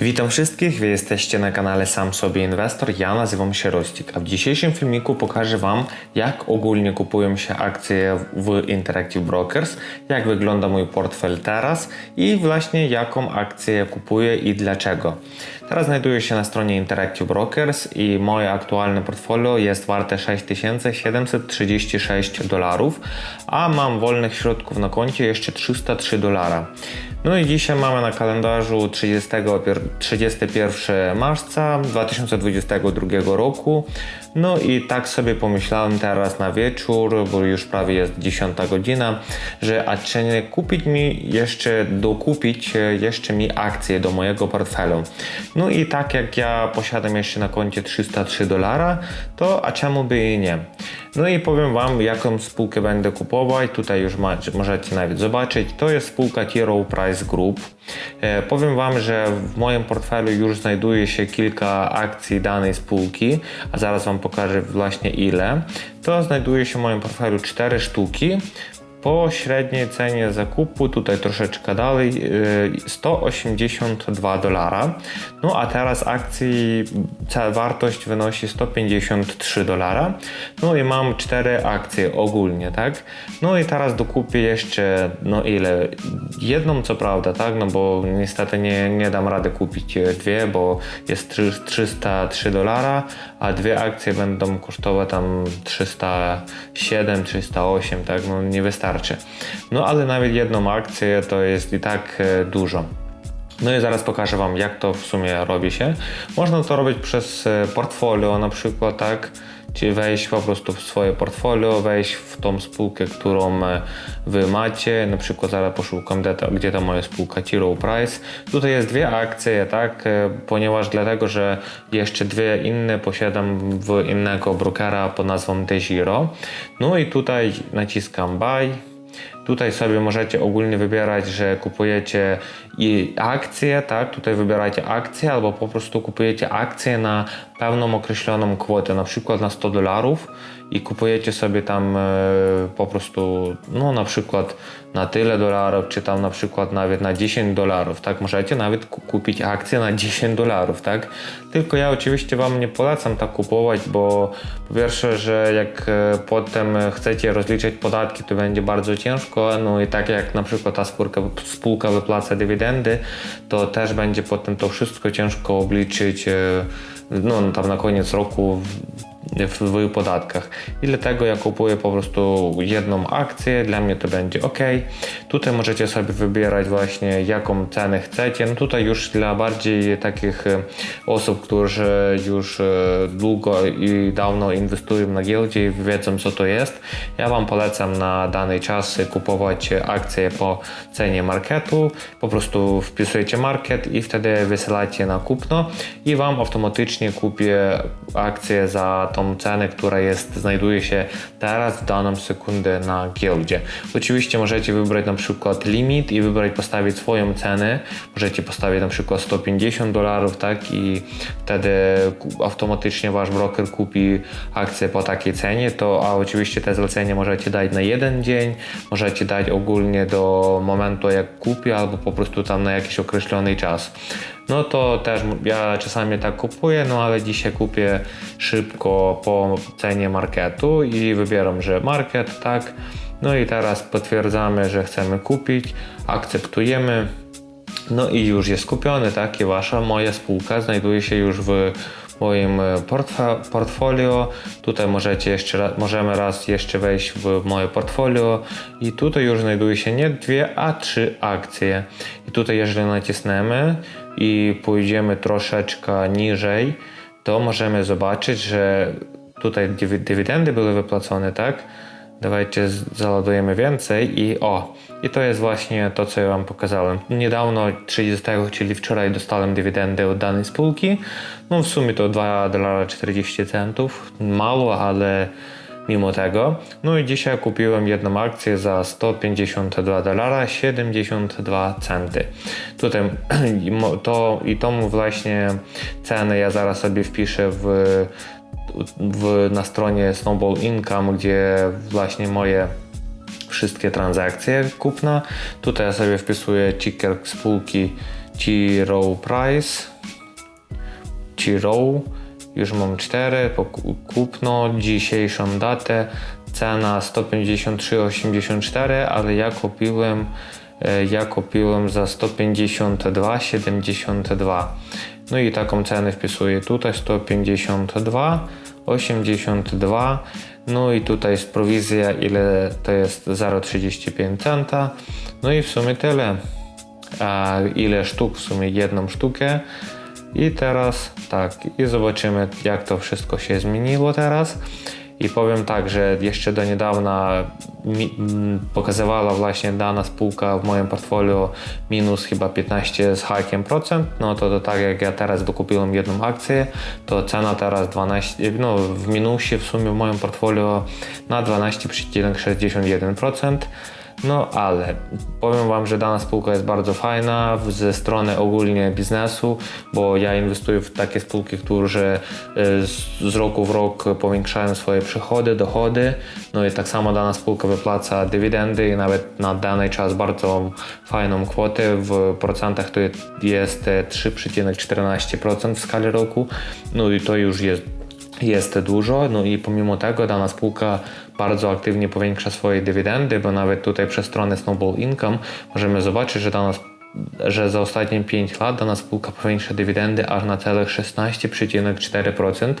Witam wszystkich, wy jesteście na kanale Sam Sobie Inwestor, ja nazywam się Rostik, a w dzisiejszym filmiku pokażę Wam, jak ogólnie kupują się akcje w Interactive Brokers, jak wygląda mój portfel teraz i właśnie jaką akcję kupuję i dlaczego. Teraz znajduję się na stronie Interactive Brokers i moje aktualne portfolio jest warte 6736 dolarów, a mam wolnych środków na koncie jeszcze 303 dolara. No i dzisiaj mamy na kalendarzu 30, 31 marca 2022 roku. No i tak sobie pomyślałem teraz na wieczór, bo już prawie jest 10 godzina, że a czy nie kupić mi jeszcze, dokupić e, jeszcze mi akcje do mojego portfelu. No i tak jak ja posiadam jeszcze na koncie 303 dolara, to a czemu by i nie? No i powiem Wam, jaką spółkę będę kupować. Tutaj już ma, możecie nawet zobaczyć. To jest spółka. Rowe Price Group. E, powiem Wam, że w moim portfelu już znajduje się kilka akcji danej spółki, a zaraz Wam pokażę właśnie ile. To znajduje się w moim portfelu 4 sztuki po średniej cenie zakupu, tutaj troszeczkę dalej, yy, 182 dolara. No a teraz akcji cała wartość wynosi 153 dolara. No i mam 4 akcje ogólnie, tak? No i teraz dokupię jeszcze, no ile? Jedną co prawda, tak? No bo niestety nie, nie dam rady kupić dwie, bo jest 3, 303 dolara, a dwie akcje będą kosztować tam 307, 308, tak? No nie wystarczy. No ale nawet jedną akcję to jest i tak e, dużo. No i zaraz pokażę Wam, jak to w sumie robi się. Można to robić przez e, portfolio na przykład, tak? Czyli wejść po prostu w swoje portfolio, wejść w tą spółkę, którą e, Wy macie. Na przykład zaraz poszukam, gdzie to moja spółka Tiro Price. Tutaj jest dwie akcje, tak? E, Ponieważ dlatego, że jeszcze dwie inne posiadam w innego brokera pod nazwą DeGiro. No i tutaj naciskam Buy. Tutaj sobie możecie ogólnie wybierać, że kupujecie i akcje, tak? Tutaj wybieracie akcje albo po prostu kupujecie akcje na pewną określoną kwotę, na przykład na 100 dolarów i kupujecie sobie tam e, po prostu, no na przykład na tyle dolarów, czy tam na przykład nawet na 10 dolarów, tak? Możecie nawet ku- kupić akcje na 10 dolarów, tak? Tylko ja oczywiście Wam nie polecam tak kupować, bo po pierwsze, że jak e, potem chcecie rozliczyć podatki, to będzie bardzo ciężko, no i tak jak na przykład ta spółka, spółka wypłaca dywidendy, to też będzie potem to wszystko ciężko obliczyć, e, no tam na koniec roku w- podatkach. I dlatego ja kupuję po prostu jedną akcję, dla mnie to będzie ok. Tutaj możecie sobie wybierać właśnie jaką cenę chcecie. No tutaj już dla bardziej takich e, osób, którzy już e, długo i dawno inwestują na giełdzie i wiedzą co to jest. Ja Wam polecam na dany czas kupować akcje po cenie marketu. Po prostu wpisujecie market i wtedy wysyłacie na kupno i Wam automatycznie kupię akcję za tą cenę, która jest, znajduje się teraz w daną sekundę na giełdzie. Oczywiście możecie wybrać na przykład limit i wybrać, postawić swoją cenę. Możecie postawić na przykład 150 dolarów, tak? I wtedy automatycznie wasz broker kupi akcję po takiej cenie. To, a oczywiście te zlecenie możecie dać na jeden dzień, możecie dać ogólnie do momentu jak kupi, albo po prostu tam na jakiś określony czas. No to też ja czasami tak kupuję, no ale dzisiaj kupię szybko po cenie marketu i wybieram, że market, tak. No i teraz potwierdzamy, że chcemy kupić, akceptujemy. No i już jest kupiony, tak? I wasza, moja spółka znajduje się już w moim e, portfolio. Tutaj możecie jeszcze, możemy raz jeszcze wejść w moje portfolio i tutaj już znajduje się nie dwie, a trzy akcje. I tutaj jeżeli nacisnemy i pójdziemy troszeczkę niżej, to możemy zobaczyć, że tutaj dywi- dywidendy były wypłacone, tak? Dawajcie załadujemy więcej i o, i to jest właśnie to, co ja Wam pokazałem. Niedawno, 30, czyli wczoraj dostałem dywidendę od danej spółki. No w sumie to 2 dolara 40 centów. Mało, ale mimo tego. No i dzisiaj kupiłem jedną akcję za 152 dolara 72 centy. Tutaj to i tą właśnie cenę ja zaraz sobie wpiszę w w, na stronie Snowball Income, gdzie właśnie moje wszystkie transakcje kupna. Tutaj ja sobie wpisuję ticker spółki T Row Price. T Row. Już mam 4, kupno, dzisiejszą datę, cena 153,84, ale ja kupiłem, e, ja kupiłem za 152,72. No i taką cenę wpisuję tutaj 152,82. No i tutaj jest prowizja, ile to jest 0,35 centa. No i w sumie tyle. A ile sztuk? W sumie jedną sztukę. I teraz tak, i zobaczymy jak to wszystko się zmieniło teraz. I powiem tak, że jeszcze do niedawna mi, m, pokazywała właśnie dana spółka w moim portfolio minus chyba 15 z hakiem procent, no to, to tak jak ja teraz dokupiłem jedną akcję, to cena teraz 12, no w minusie w sumie w moim portfolio na 12,61%. No ale powiem Wam, że dana spółka jest bardzo fajna ze strony ogólnie biznesu, bo ja inwestuję w takie spółki, które y, z, roku w rok powiększają swoje przychody, dochody. No i tak samo dana spółka wypłaca dywidendy i nawet na dany czas bardzo fajną kwotę. W procentach to jest e, 3,14% w skali roku. No i to już jest jest dużo, no i pomimo tego dana spółka bardzo aktywnie powiększa swoje dywidendy, bo nawet tutaj przez stronę Snowball Income możemy zobaczyć, że dana że za ostatnie 5 lat dana spółka powiększa dywidendy aż na celych 16,4%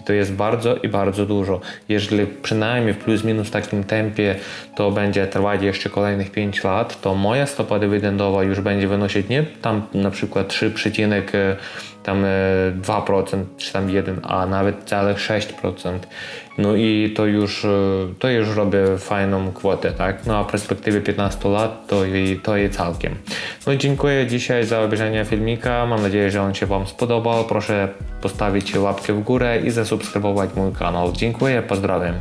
i to jest bardzo i bardzo dużo. Jeżeli przynajmniej w plus minus takim tempie to będzie trwać jeszcze kolejnych 5 lat, to moja stopa dywidendowa już będzie wynosić nie tam na przykład 3, tam e, 2% czy tam 1, a nawet całych 6%. No i to już, e, to już robię fajną kwotę, tak? No a w perspektywie 15 lat to i, to i całkiem. No i dziękuję dzisiaj za obejrzenie filmika. Mam nadzieję, że on się Wam spodobał. Proszę postawić łapkę w górę i zasubskrybować mój kanał. Dziękuję, pozdrawiam.